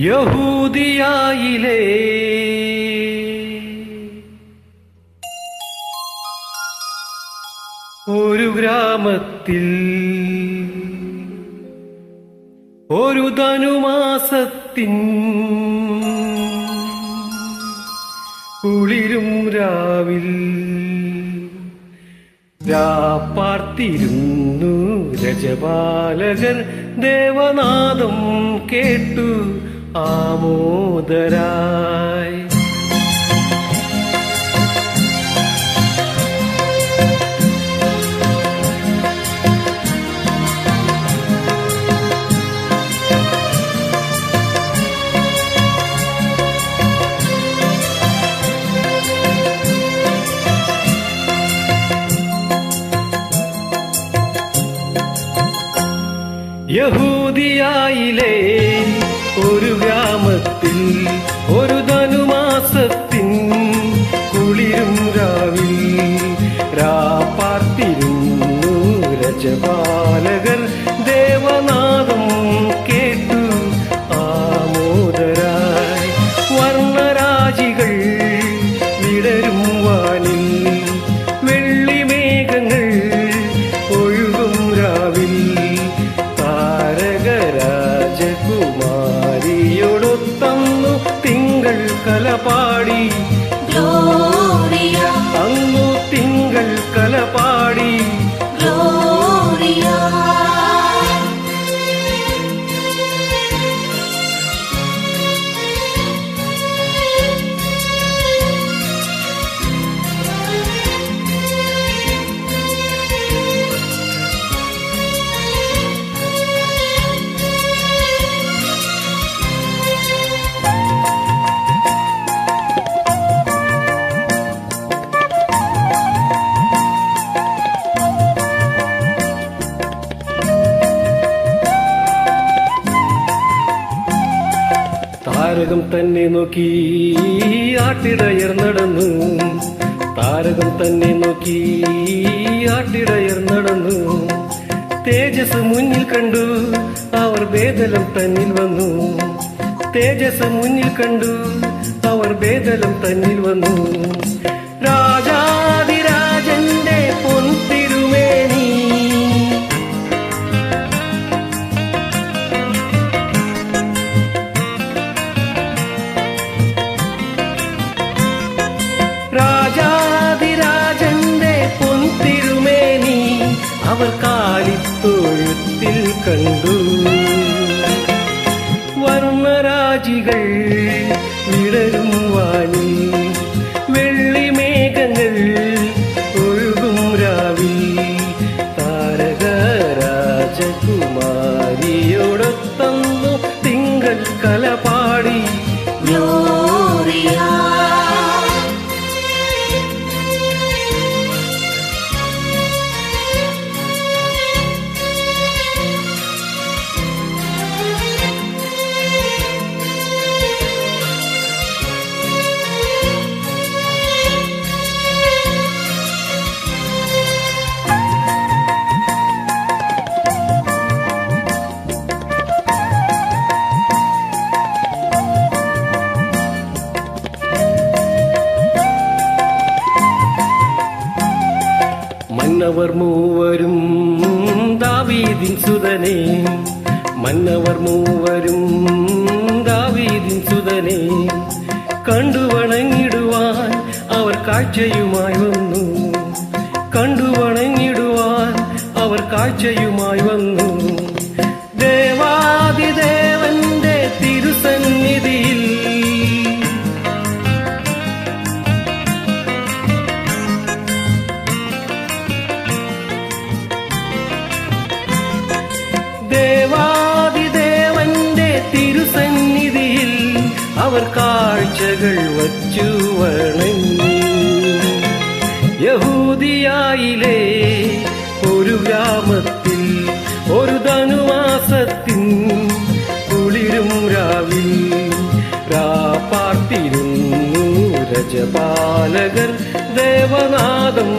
യഹൂദിയായിലേ. ഒരു ഗ്രാമത്തിൽ ഒരു ധനുമാസത്തിൻ കുളിരും രാവിൽ രാപ്പാർത്തിരുന്നു രജപാലകർ ദേവനാദം കേട്ടു. ആമോദരായി. ഗ്രാമത്തിൽ ഒരു ധനുമാസത്തിൻ കുളിരും രാവിൽ രാപ്പാർത്തിരുന്നു രജപാലകർ താരകരാജകുമാരിയോടൊത്തന്നു തിങ്കൾ കലപാടി. താരകം തന്നെ നോക്കി ആട്ടിടയർ നടന്നു. താരകം തന്നെ നോക്കി ആട്ടിടയർ നടന്നു. തേജസ് മുന്നിൽ കണ്ടു അവർ വേദലം തന്നിൽ വന്നു. തേജസ് മുന്നിൽ കണ്ടു അവർ വേദലം തന്നിൽ വന്നു. കണ്ടു. വർണരാജികൾ വിടരും വാനിൽ വെള്ളിമേഘങ്ങൾ ഒഴുകും രാവി. താരകരാജകുമാരിയോടൊത്തന്നു തിങ്കൾ കലപാടി. Gloria. മന്നവർ മൂവരും ദാവീദിൻ സുതനെ. മന്നവർ മൂവരും ദാവീദിൻ സുതനെ. കണ്ടു വണങ്ങിടുവാൻ അവർ കാഴ്ചയുമായി വന്നു. കണ്ടു വണങ്ങിടുവാൻ അവർ കാഴ്ചയുമായി വന്നു. ദേവാദിദേവന്റെ തിരുസന്നിധിയിൽ അവർ കാഴ്ചകൾ വച്ചു വണങ്ങി. യഹൂദിയായിലെ ഒരു ഗ്രാമത്തിൽ ഒരു ധനുവാസത്തിൻ കുളിരും രാവിൽ രാപ്പാർത്തിരുന്നു രജപാലകർ ദേവനാദം